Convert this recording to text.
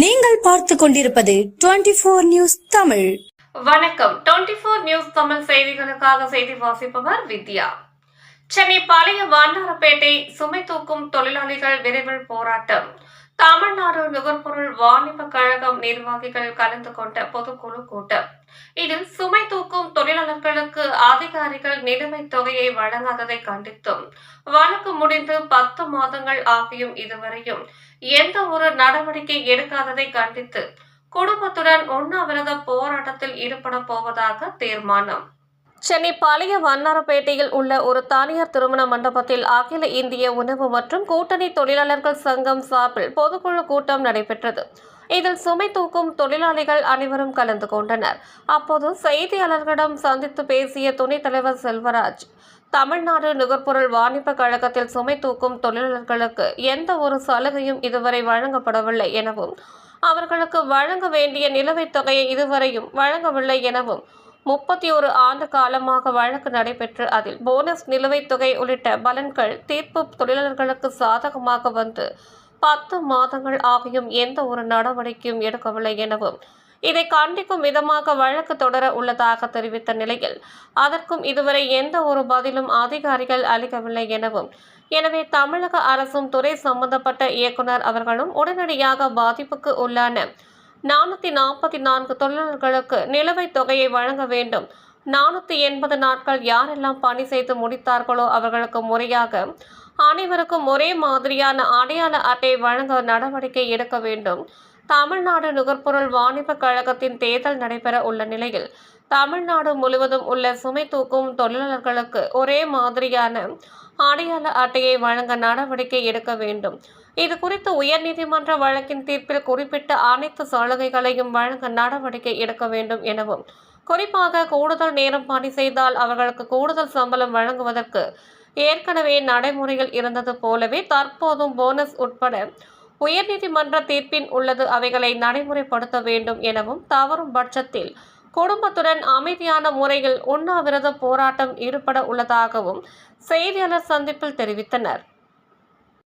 நீங்கள் பார்த்து கொண்டிருப்பது டுவெண்டி போர் நியூஸ் தமிழ். வணக்கம். 24 ஃபோர் நியூஸ் தமிழ் செய்திகளுக்காக செய்தி வாசிப்பவர் வித்யா. சென்னை பழைய வண்ணாரப்பேட்டை சுமை தூக்கும் தொழிலாளிகள் விரைவில் போராட்டம். தமிழ்நாடு நுகர்பொருள் வாணிப கழகம் நிர்வாகிகள் கலந்து கொண்ட பொதுக்குழு கூட்டம். இதில் சுமை தூக்கும் தொழிலாளர்களுக்கு அதிகாரிகள் நிலுவைத் தொகையை வழங்காததை கண்டித்தும் வழக்கு முடிந்து பத்து மாதங்கள் ஆகியும் இதுவரையும் எந்த ஒரு நடவடிக்கை எடுக்காததை கண்டித்து குடும்பத்துடன் உண்ணாவிரத போராட்டத்தில் ஈடுபட போவதாக தீர்மானம். சென்னை பழைய வண்ணாரப்பேட்டையில் உள்ள ஒரு தனியார் திருமண மண்டபத்தில் அகில இந்திய உணவு மற்றும் கூட்டணி தொழிலாளர்கள் சங்கம் சார்பில் பொதுக்குழு கூட்டம் நடைபெற்றது. இதில் சுமை தூக்கும் தொழிலாளிகள் அனைவரும் கலந்து கொண்டனர். அப்போது செய்தியாளர்களிடம் சந்தித்து பேசிய துணைத் தலைவர் செல்வராஜ் தமிழ்நாடு நுகர்பொருள் வாணிப கழகத்தில் சுமை தூக்கும் தொழிலாளர்களுக்கு எந்த ஒரு சலுகையும் இதுவரை வழங்கப்படவில்லை எனவும் அவர்களுக்கு வழங்க வேண்டிய நிலுவைத் தொகையை இதுவரையும் வழங்கவில்லை எனவும் முப்பத்தி ஒரு ஆண்டு காலமாக வழக்கு நடைபெற்று அதில் போனஸ் நிலுவைத் தொகை உள்ளிட்ட பலன்கள் தீர்ப்பு தொழிலாளர்களுக்கு சாதகமாக வந்து பத்து மாதங்கள் ஆகியும் எந்த ஒரு நடவடிக்கையும் எடுக்கவில்லை எனவும் இதை கண்டிக்கும் விதமாக வழக்கு தொடர உள்ளதாக தெரிவித்த நிலையில் அதற்கும் இதுவரை எந்த ஒரு பதிலும் அதிகாரிகள் அளிக்கவில்லை எனவும் எனவே தமிழக அரசும் துறை சம்பந்தப்பட்ட இயக்குனர் அவர்களும் உடனடியாக பாதிப்புக்கு உள்ளான நானூற்றி நாற்பத்தி நான்கு தொழிலாளர்களுக்கு நிலுவைத் தொகையை வழங்க வேண்டும். நானூற்றி எண்பது நாட்கள் யாரெல்லாம் பணி செய்து முடித்தார்களோ அவர்களுக்கு முறையாக அனைவருக்கும் ஒரே மாதிரியான அடையாள அட்டை வழங்க நடவடிக்கை எடுக்க வேண்டும். தமிழ்நாடு நுகர்பொருள் வாணிப கழகத்தின் தேர்தல் நடைபெற உள்ள நிலையில் தமிழ்நாடு முழுவதும் உள்ள சுமை தூக்கும் தொழிலாளர்களுக்கு ஒரே மாதிரியான அடையாள அட்டையை வழங்க நடவடிக்கை எடுக்க வேண்டும். இது குறித்து உயர்நீதிமன்ற வழக்கின் தீர்ப்பில் குறிப்பிட்ட அனைத்து சலுகைகளையும் வழங்க நடவடிக்கை எடுக்க வேண்டும் எனவும் குறிப்பாக கூடுதல் நேரம் பணி செய்தால் அவர்களுக்கு கூடுதல் சம்பளம் வழங்குவதற்கு ஏற்கனவே நடைமுறையில் இருந்தது போலவே தற்போதும் போனஸ் உட்பட உயர்நீதிமன்ற தீர்ப்பின் உள்ளது. அவைகளை நடைமுறைப்படுத்த வேண்டும் எனவும் தவறும் பட்சத்தில் குடும்பத்துடன் அமைதியான முறையில் உண்ணாவிரத போராட்டம் ஈடுபட உள்ளதாகவும் செய்தியாளர் சந்திப்பில் தெரிவித்தனர்.